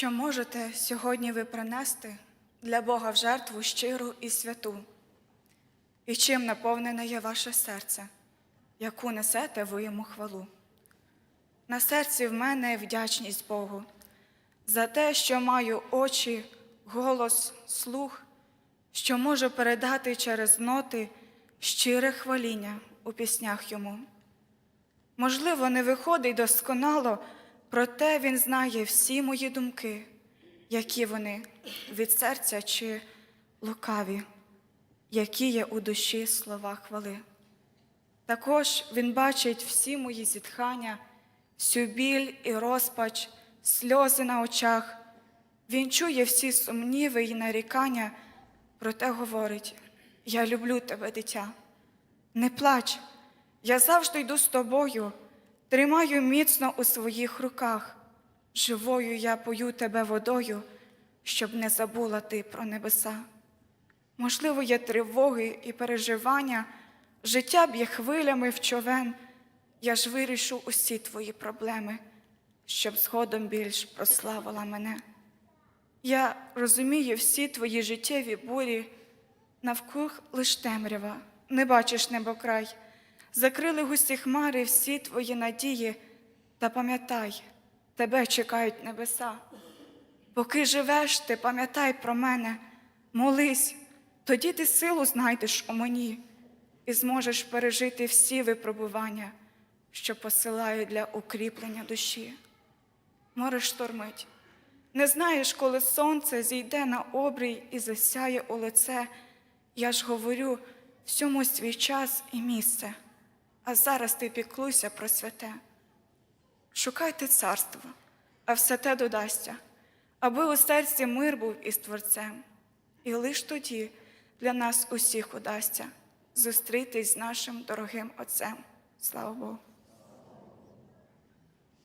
Що можете сьогодні ви принести для Бога в жертву щиру і святу? І чим наповнене є ваше серце, яку несете ви йому хвалу? На серці в мене вдячність Богу за те, що маю очі, голос, слух, що можу передати через ноти щире хваління у піснях йому. Можливо, не виходить досконало, проте він знає всі мої думки, які вони від серця чи лукаві, які є у душі слова хвали. Також він бачить всі мої зітхання, всю біль і розпач, сльози на очах. Він чує всі сумніви і нарікання, проте говорить: Я люблю тебе, дитя. Не плач, я завжди йду з тобою, тримаю міцно у своїх руках. Живою я пою тебе водою, щоб не забула ти про небеса. Можливо, є тривоги і переживання, життя б'є хвилями в човен. Я ж вирішу усі твої проблеми, щоб згодом більш прославила мене. Я розумію всі твої життєві бурі, навкруг лиш темрява, не бачиш небокрай. Закрили густі хмари всі твої надії, та пам'ятай, тебе чекають небеса. Поки живеш, ти пам'ятай про мене, молись, тоді ти силу знайдеш у мені і зможеш пережити всі випробування, що посилаю для укріплення душі. Море штормить. Не знаєш, коли сонце зійде на обрій і засяє у лице. Я ж говорю всьому свій час і місце, а зараз ти піклуйся про святе. Шукайте царство, а все те додасться, аби у серці мир був із Творцем, і лиш тоді для нас усіх удасться зустрітись з нашим дорогим Отцем. Слава Богу.